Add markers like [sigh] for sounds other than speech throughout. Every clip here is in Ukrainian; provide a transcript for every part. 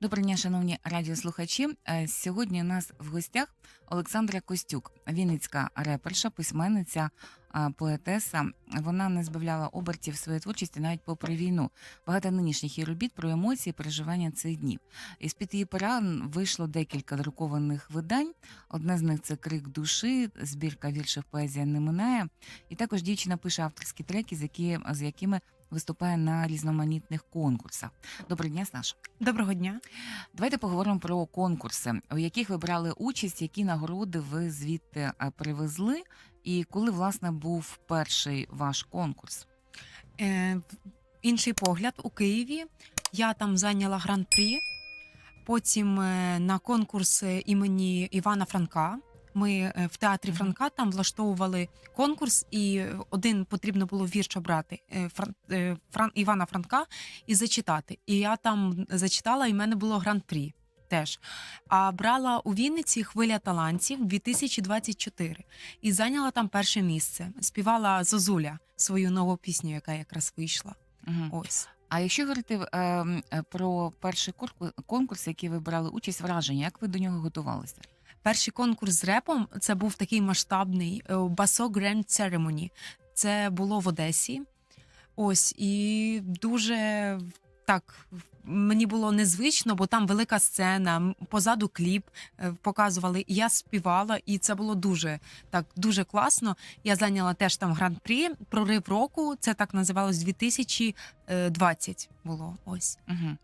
Доброго дня, шановні радіослухачі. Е, Сьогодні у нас в гостях Олександра Костюк, вінницька реперша, письменниця, е, поетеса. Вона не збавляла обертів своєї творчості навіть попри війну. Багато нинішніх її робіт про емоції, переживання цих днів. Із під її пера вийшло декілька друкованих видань. Одне з них це крик душі, збірка віршів поезія не минає. І також дівчина пише авторські треки, з, з якими виступає на різноманітних конкурсах. Доброго дня, Саша. Доброго дня. Давайте поговоримо про конкурси, у яких ви брали участь, які нагороди ви звідти е, привезли, і коли власне був перший ваш конкурс. Е, інший погляд у Києві. Я там зайняла гран-прі. Потім е, на конкурс імені Івана Франка. Ми е, в театрі Франка там влаштовували конкурс, і один потрібно було вірш обрати е, Фран, е, Фран, Івана Франка і зачитати. І я там зачитала, і в мене було гран-прі теж. А брала у Вінниці хвиля талантів 2024 і зайняла там перше місце. Співала Зозуля свою нову пісню, яка якраз вийшла. Мгм. Ось. А якщо говорити е, е, про перший конкурс, який ви брали участь, враження, як ви до нього готувалися? Перший конкурс з репом це був такий масштабний е, Басо Grand Ceremony. Це було в Одесі. Ось і дуже так. Мені було незвично, бо там велика сцена, позаду кліп е, показували. Я співала, і це було дуже так, дуже класно. Я зайняла теж там гран-прі. Прорив року. Це так називалось 2020 було. Ось. Угу.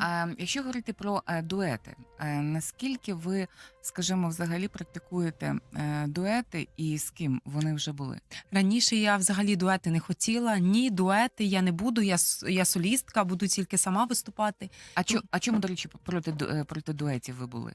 А якщо говорити про е, дуети, е, наскільки ви, скажімо, взагалі практикуєте е, дуети і з ким вони вже були? Раніше я взагалі дуети не хотіла. Ні, дуети я не буду. Я я солістка, буду тільки сама виступати. А чо, а чому, до речі, проти е, проти дуетів ви були?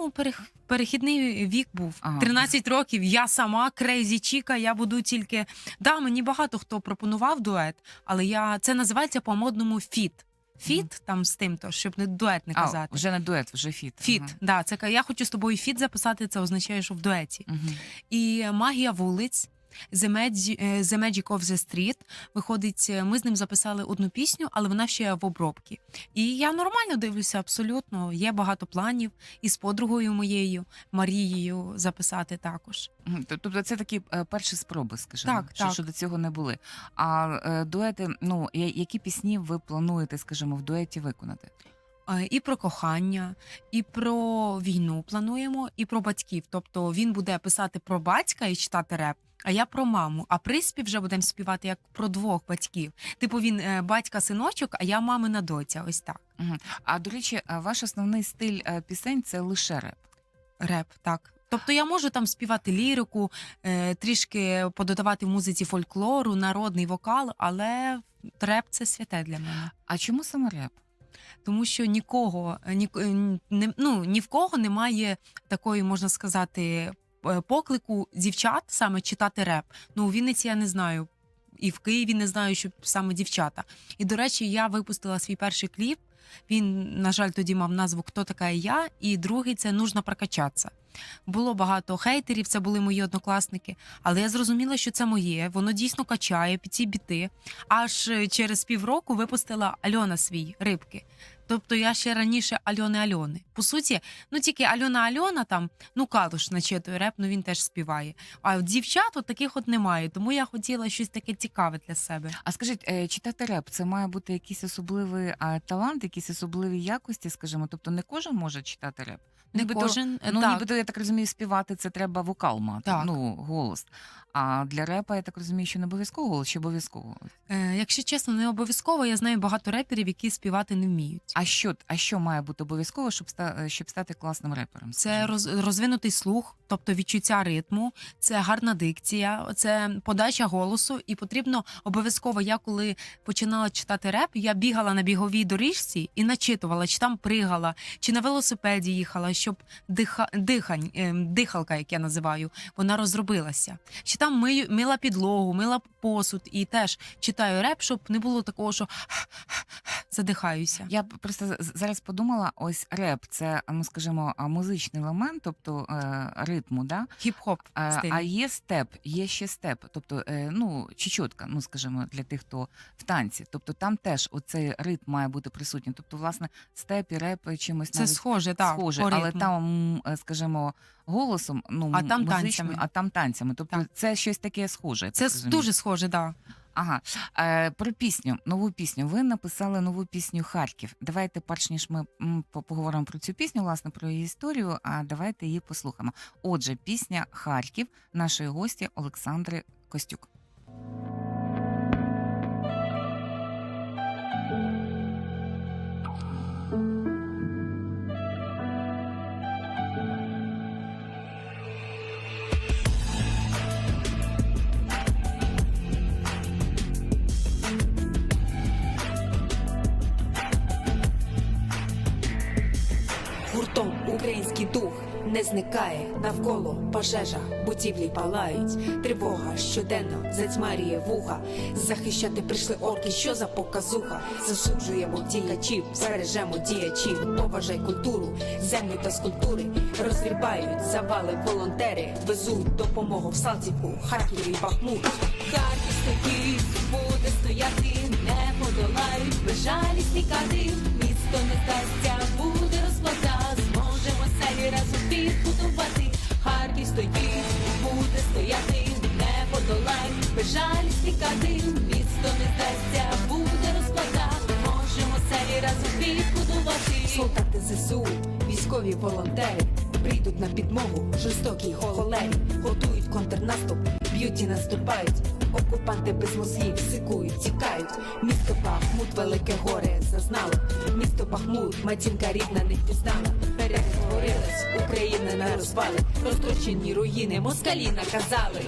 Ну, перех- перехідний вік був Ага. 13 років. Я сама крейзі Чіка. Я буду тільки да. Мені багато хто пропонував дует, але я це називається по модному фіт. Фіт там з тим, то щоб не дует не А, вже не дует, вже фіт. Фіт, да, це я хочу з тобою фіт записати. Це означає, що в дуеті. Mm -hmm. І магія вулиць. The Magic, е, The Magic of the Street. Виходить, е, ми з ним записали одну пісню, але вона ще в обробці. І я нормально дивлюся, абсолютно. Є багато планів і з подругою моєю Марією записати також. Тобто це такі е, перші спроби, скажімо, Так, що, так. що до цього не були. А дуети, ну які пісні ви плануєте, скажімо, в дуеті виконати? І про кохання, і про війну плануємо, і про батьків. Тобто він буде писати про батька і читати реп. А я про маму. А приспів вже будемо співати як про двох батьків. Типу він е, батька синочок, а я мамина доця. Ось так. А до речі, е, ваш основний стиль е, пісень це лише реп. Реп, так. Тобто я можу там співати лірику, трішки пододавати в музиці фольклору, народний вокал, але реп це святе для мене. А чому саме реп? Тому що нікого, ні, ну, ні в кого немає такої, можна сказати, поклику дівчат саме читати реп. Ну, у Вінниці я не знаю. І в Києві не знаю, що саме дівчата. І до речі, я випустила свій перший кліп. Він, на жаль, тоді мав назву Хто така я? І другий це нужно прокачатися. Було багато хейтерів, це були мої однокласники. Але я зрозуміла, що це моє. Воно дійсно качає під ці біти. Аж е, через півроку випустила Альона свій рибки. Тобто я ще раніше Альони Альони. По суті, ну тільки Альона Альона там, ну калуш начитує реп, ну він теж співає. А от дівчат от таких от немає. Тому я хотіла щось таке цікаве для себе. А скажіть, е, читати реп це має бути якийсь особливий а, талант, якісь особливі якості, скажімо. Тобто не кожен може читати реп. Не Нібито- кожен Ну, так. нібито, я так розумію, співати це треба вокал мати, Так. ну, голос. А для репа, я так розумію, що не обов'язково чи обов'язково. Е, якщо чесно, не обов'язково. Я знаю багато реперів, які співати не вміють. А що, а що має бути обов'язково, щоб, ста, щоб стати класним репером? Це роз, розвинутий слух, тобто відчуття ритму, це гарна дикція, це подача голосу. І потрібно обов'язково. Я коли починала читати реп, я бігала на біговій доріжці і начитувала, чи там пригала, чи на велосипеді їхала, щоб диха, дихань, ем, дихалка, як я називаю, вона розробилася. Чи там мию, мила підлогу, мила посуд і теж читаю реп, щоб не було такого, що задихаюся. Я просто зараз подумала: ось реп це, ну скажімо, музичний елемент, тобто е, ритму, да? Хіп-хоп А, стиль. а є степ, є ще степ, тобто е, ну чечотка, ну скажімо, для тих, хто в танці. Тобто там теж оцей ритм має бути присутній. Тобто, власне, степ і реп чимось Це навіть схоже, так, схоже, по але ритму. там, е, скажімо, голосом, ну А там танцями. а там танцями. Тобто Так. це щось таке схоже. Це так дуже схоже, так. Ага. Е, про пісню, нову пісню. Ви написали нову пісню Харків. Давайте, перш ніж ми по- поговоримо про цю пісню, власне, про її історію, а давайте її послухаємо. Отже, пісня Харків нашої гості Олександри Костюк. Зникає навколо пожежа, будівлі палають. Тривога щоденно затьмарює вуха. Захищати прийшли орки, що за показуха. Засуджуємо втікачів, збережемо діячів. Поважай культуру, землю та скульптури. Розгрібають завали волонтери, везуть допомогу в Салтівку, Харків і Бахмут. Харків стоїть, буде стояти, не подолають безжалісні кади. Місто не здасться, підбудувати. Харків стоїть, буде стояти, не подолають безжалісні кади. Місто не здасться, буде розплата. Можемо селі разом підбудувати. Солдати ЗСУ, військові волонтери прийдуть на підмогу жорстокій холері, готують контрнаступ, б'ють і наступають. Окупанти без мозгів сикують, тікають. Місто Бахмут, велике горе зазнало. Бахмут, матінка рідна не впізнала. Перетворилась Україна на розвали, розтрощені руїни, москалі наказали.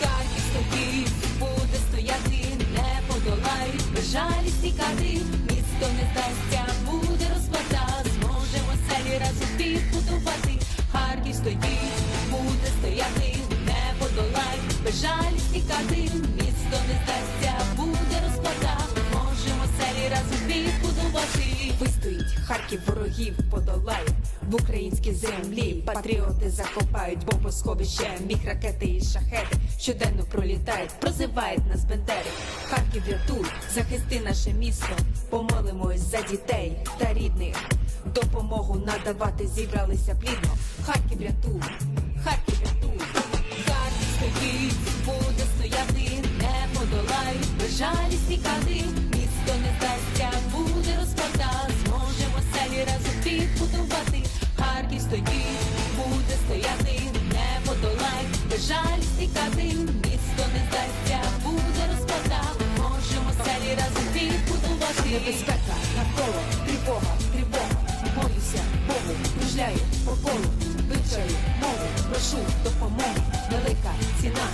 Харків стоїть, буде стояти, не подолають безжалісні кади. Місто не здасться, буде розплата. Зможемо селі разом підбудувати. Харків стоїть, буде стояти, не подолають безжалісні кади. Місто не здасться, буде розплата. Можемо селі разом підбудувати. Вистоїть, Харків ворогів подолає. В українській землі патріоти закопають бомбосховище, міг ракети і шахеди щоденно пролітають, прозивають нас бендери. Харків рятуй, захисти наше місто. Помолимось за дітей та рідних. Допомогу надавати зібралися плідно. Харків рятуй, Харків рятуй. Харків стоїть, буде стояти, не подолають безжалісні кади. Безжалісні кади. Місто не здасться, буде розпада. Можемо селі разом підбудувати. Небезпека навколо, тривога, тривога. Молюся Богу, кружляю по колу, вивчаю мову, прошу допомоги. Велика ціна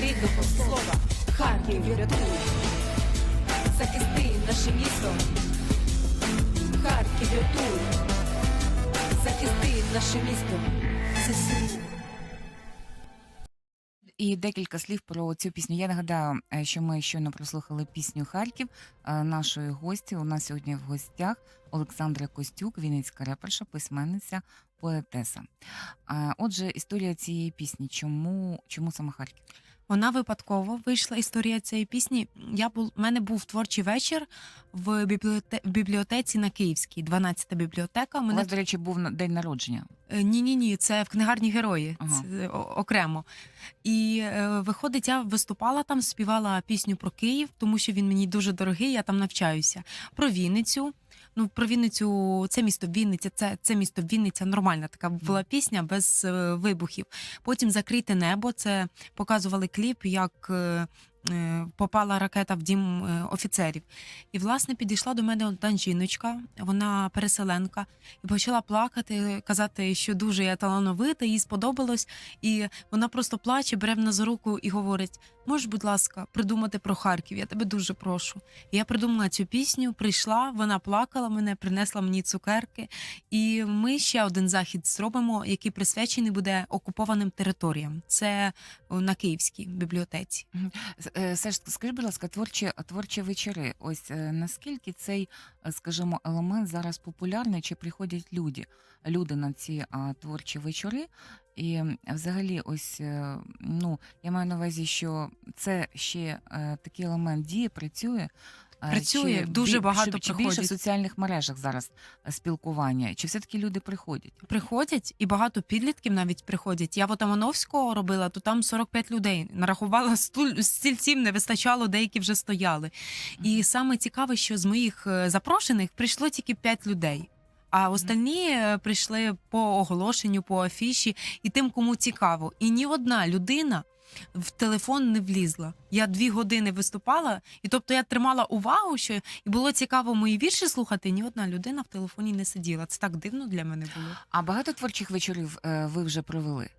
рідного слова. Харків рятуй. Захисти наше місто. Харків рятуй. Захисти наше місто. ЗСУ. І декілька слів про цю пісню. Я нагадаю, е, що ми щойно прослухали пісню Харків е, нашої гості. У нас сьогодні в гостях Олександра Костюк, вінницька реперша, письменниця, поетеса. Е, Отже, історія цієї пісні. Чому, чому саме Харків? Вона випадково вийшла історія цієї пісні. Я був в мене був творчий вечір в бібліоте, бібліотеці на Київській, 12-та бібліотека. У Мене вас, до речі, був день народження. ні, ні, ні, це в книгарні герої. Ага. Це окремо. І е, виходить, я виступала там, співала пісню про Київ, тому що він мені дуже дорогий. Я там навчаюся. Про Вінницю. Ну, про Вінницю, це місто Вінниця, це, це місто Вінниця. Нормальна така була пісня без е, вибухів. Потім закрите небо. Це показували кліп, як е, попала ракета в дім е, офіцерів. І, власне, підійшла до мене одна жіночка, вона переселенка, і почала плакати, казати, що дуже я талановита, їй сподобалось. І вона просто плаче, бере мене за руку і говорить: можеш, будь ласка, придумати про Харків, я тебе дуже прошу. І я придумала цю пісню, прийшла, вона плакала мене, принесла мені цукерки. І ми ще один захід зробимо, який присвячений буде окупованим територіям. Це на Київській бібліотеці. Е, Саш, скажи, будь ласка, творчі, творчі вечори. Ось е, наскільки цей, е, скажімо, елемент зараз популярний, чи приходять люди, люди на ці а, творчі вечори? І взагалі, ось ну я маю на увазі, що це ще е, такий елемент дії працює. Працює, чи дуже бі- багато чи, чи більше в приходять. соціальних мережах зараз е, спілкування? Чи все таки люди приходять? Приходять і багато підлітків навіть приходять. Я в Отамановського робила, то там 45 людей. Нарахувала стуль стільців, не вистачало, деякі вже стояли. І саме цікаве, що з моїх е, запрошених прийшло тільки 5 людей. А остальні е, прийшли по оголошенню, по афіші, і тим, кому цікаво. І ні одна людина в телефон не влізла. Я дві години виступала, і тобто я тримала увагу, що і було цікаво мої вірші слухати. Ні одна людина в телефоні не сиділа. Це так дивно для мене було. А багато творчих вечорів е, ви вже провели?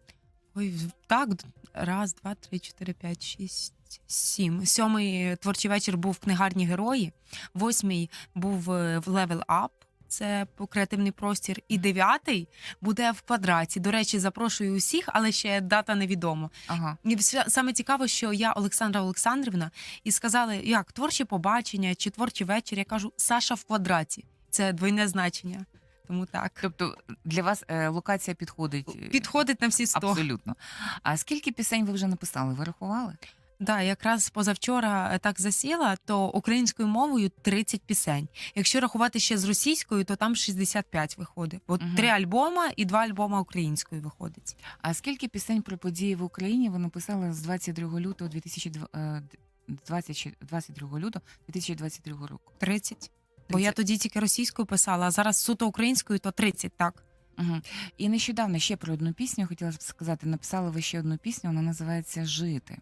Ой, так, раз, два, три, чотири, п'ять, шість, сім. Сьомий творчий вечір був в книгарні герої. Восьмий був е, в Level Up. Це по- креативний простір. І дев'ятий буде в квадраті. До речі, запрошую усіх, але ще дата невідома. Ага. І саме цікаво, що я Олександра Олександрівна, і сказали, як творче побачення чи творчий вечір. Я кажу, Саша в квадраті. Це двойне значення. Тому так. Тобто для вас е, локація підходить? е, Підходить на всі сто. Абсолютно. А скільки пісень ви вже написали? Ви рахували? Да, якраз позавчора е, так засіла, то українською мовою 30 пісень. Якщо рахувати ще з російською, то там 65 виходить. От Мгм. три альбома і два альбома українською виходить. А скільки пісень про події в Україні ви написали з 22 лютого 2022 лютого 2022 року? 30. Бо я 30. тоді тільки російською писала, а зараз суто українською, то 30, так. Угу. І нещодавно ще про одну пісню хотіла б сказати. Написали ви ще одну пісню, вона називається Жити.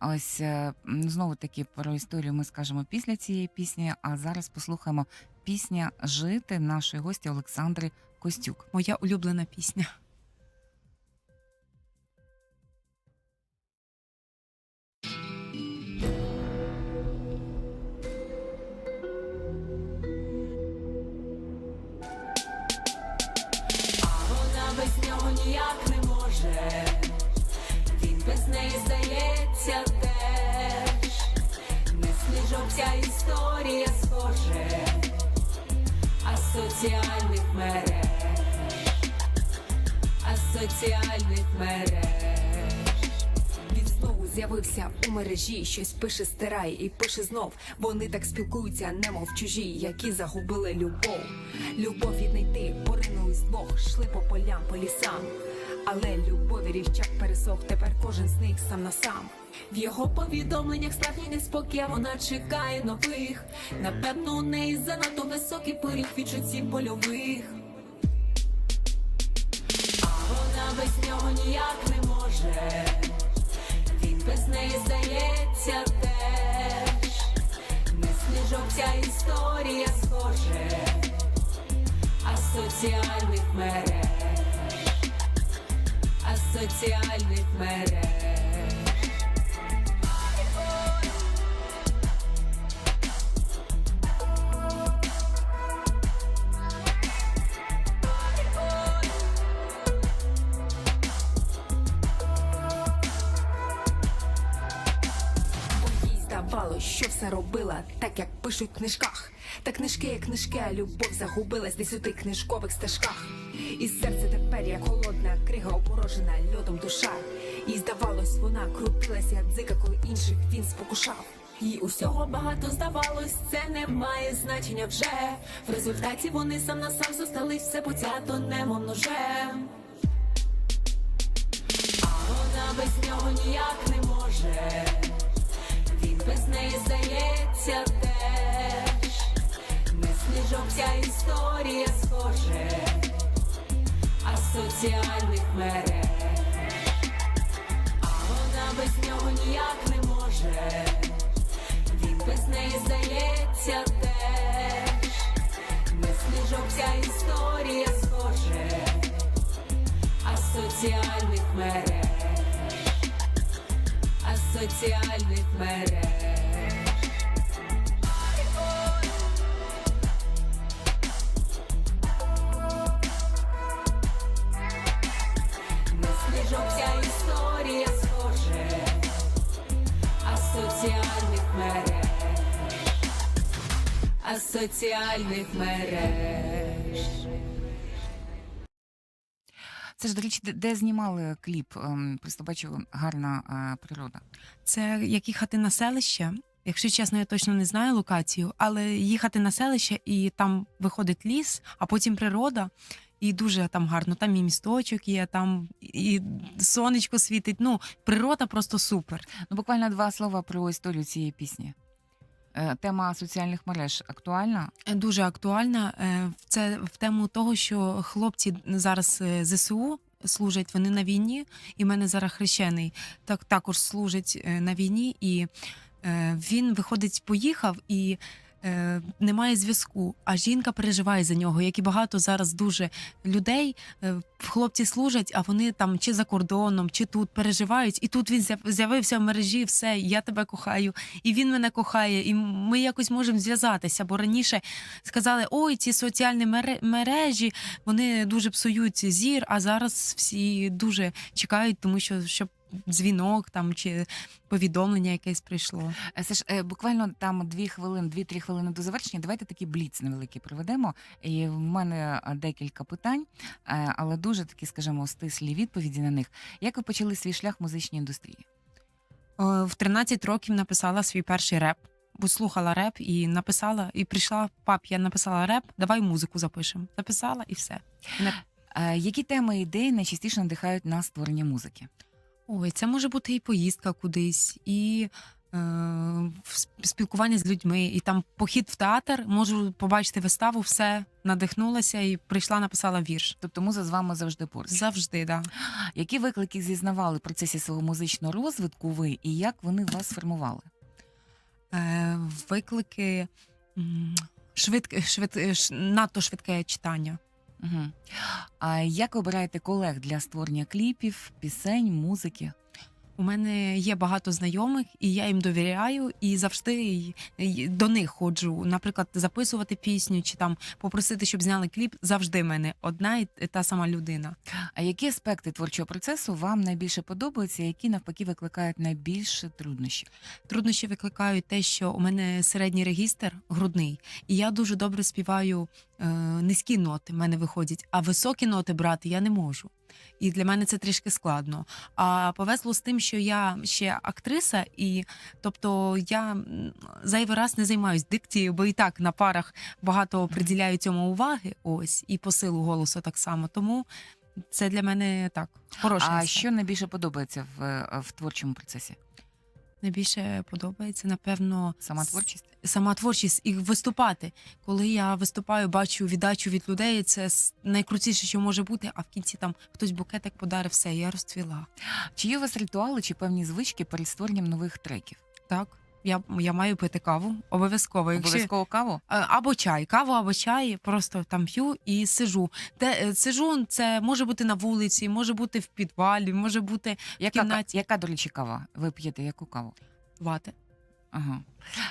Ось знову таки про історію ми скажемо після цієї пісні. А зараз послухаємо пісня Жити нашої гості Олександри Костюк. Моя улюблена пісня. Соціальних мереж, а соціальних мереж. Він знову з'явився у мережі, щось пише, стирає і пише знов. Вони так спілкуються, немов чужі, які загубили любов. Любов віднайти, поринулись двох, шли по полям, по лісам. Але любові рівчак пересох, тепер кожен з них сам на сам. В його повідомленнях справжній неспокій, вона чекає нових. Напевно, у неї занадто високий поріг відчуттів польових. А вона без нього ніяк не може. Він без неї здається теж. Не сніжок ця історія схоже, а соціальних мереж, соціальних мереж. Їй здавалось, що все робила так, як пишуть в книжках. Та книжки, книжки, а любов загубилась десь у тих книжкових стежках. І серце тепер, як холодна крига, опорожена льодом душа. Їй здавалось, вона крутилась, як дзика, коли інших він спокушав. Їй усього багато здавалось, це не має значення вже. В результаті вони сам на сам зостались, все потято немов ножем. А вона без нього ніяк не може. Він без неї здається сніжок ця історія схоже, а соціальних мереж. А вона без нього ніяк не може. він без неї здається теж. Не сніжок вся історія схоже, а соціальних мереж, а соціальних мереж. А соціальних мереж. Це ж, до речі, де, де знімали кліп? Ем, Просто бачу гарна е, природа. Це як їхати на селище. Якщо чесно, я точно не знаю локацію, але їхати на селище і там виходить ліс, а потім природа. І дуже там гарно. Там і місточок є, там і сонечко світить. Ну, природа просто супер. Ну, буквально два слова про історію цієї пісні. Е, Тема соціальних мереж актуальна. Е, Дуже актуальна. Е, Це в тему того, що хлопці зараз ЗСУ служать, вони на війні, і в мене зараз хрещений так також служить на війні, і він виходить, поїхав і. Е, Немає зв'язку, а жінка переживає за нього, як і багато зараз дуже людей. е, Хлопці служать, а вони там чи за кордоном, чи тут переживають. І тут він з'явився в мережі, все, я тебе кохаю, і він мене кохає, і ми якось можемо зв'язатися. Бо раніше сказали, ой, ці соціальні мережі вони дуже псують зір. А зараз всі дуже чекають, тому що щоб дзвінок там чи повідомлення якесь прийшло. Е, Це ж е, буквально там дві хвилини, дві-три хвилини до завершення. Давайте такий бліц невеликий проведемо. І в мене е, декілька питань, але дуже такі, скажімо, стислі відповіді на них. Як ви почали свій шлях в музичній індустрії? В 13 років написала свій перший реп. Бо слухала реп і написала, і прийшла пап, я написала реп, давай музику запишемо. Записала і все. Які теми і ідеї найчастіше надихають на створення музики? Ой, це може бути і поїздка кудись, і е, спілкування з людьми, і там похід в театр, можу побачити виставу, все надихнулася і прийшла, написала вірш. Тобто муза з вами завжди поруч. Завжди, да. Які виклики зізнавали в процесі свого музичного розвитку ви і як вони вас сформували? Е, виклики м, швидке, швид, ш- надто швидке читання. Угу. А як обираєте колег для створення кліпів, пісень, музики? У мене є багато знайомих, і я їм довіряю, і завжди до них ходжу. Наприклад, записувати пісню чи там попросити, щоб зняли кліп. Завжди в мене одна і та сама людина. А які аспекти творчого процесу вам найбільше подобаються, які навпаки викликають найбільше труднощів? Труднощі викликають те, що у мене середній регістр грудний, і я дуже добре співаю е, низькі ноти. в мене виходять, а високі ноти брати я не можу. І для мене це трішки складно. А повезло з тим, що я ще актриса, і тобто я зайвий раз не займаюсь дикцією, бо і так на парах багато приділяю цьому уваги. Ось і по силу голосу так само. Тому це для мене так хороше. А що найбільше подобається в, в творчому процесі? Найбільше подобається, напевно, Сама творчість? сама творчість і виступати. Коли я виступаю, бачу віддачу від людей, це найкрутіше, що може бути. А в кінці там хтось букетик подарив, все, я розцвіла. [gasps] Чи є у вас ритуали чи певні звички перед створенням нових треків? Так, я, я маю пити каву, обов'язково. Якщо Обов'язково каву? А, або чай, каву або чай, просто там п'ю і сижу. Те е, сижу, це може бути на вулиці, може бути в підвалі, може бути Яка, ка- кімнаті. яка, до речі, кава? Ви п'єте яку каву? вати. Ага.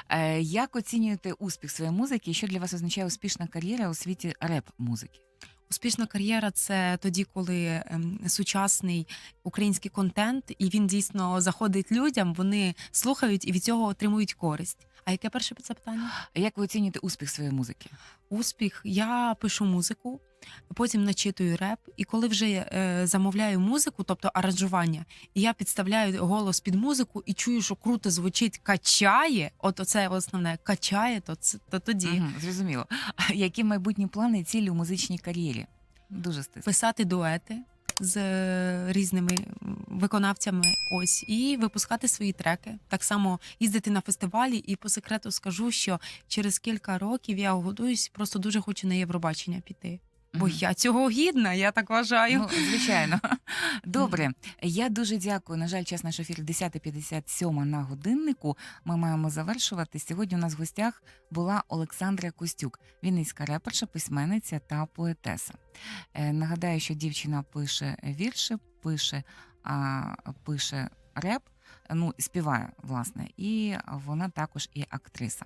Е, як оцінюєте успіх своєї музики і що для вас означає успішна кар'єра у світі реп-музики? Успішна кар'єра це тоді, коли ем, сучасний український контент, і він дійсно заходить людям, вони слухають і від цього отримують користь. А яке перше запитання? Як ви оцінюєте успіх своєї музики? Успіх. Я пишу музику, потім начитую реп, і коли вже е, замовляю музику, тобто аранжування, і я підставляю голос під музику і чую, що круто звучить, качає. От оце основне качає, то це то тоді. Угу, зрозуміло. А які майбутні плани і цілі у музичній кар'єрі? Дуже стисло. писати дуети з е, різними виконавцями. Ось і випускати свої треки. Так само їздити на фестивалі. І по секрету скажу, що через кілька років я готуюсь, просто дуже хочу на Євробачення піти. Бо я цього гідна, я так вважаю. Ну, звичайно. [laughs] Добре, я дуже дякую. На жаль, час наш ефір 10.57 на годиннику. Ми маємо завершувати. Сьогодні у нас в гостях була Олександра Костюк, вінницька реперша, письменниця та поетеса. Е, Нагадаю, що дівчина пише вірші, пише, а, пише реп, ну, співає, власне, і вона також і актриса.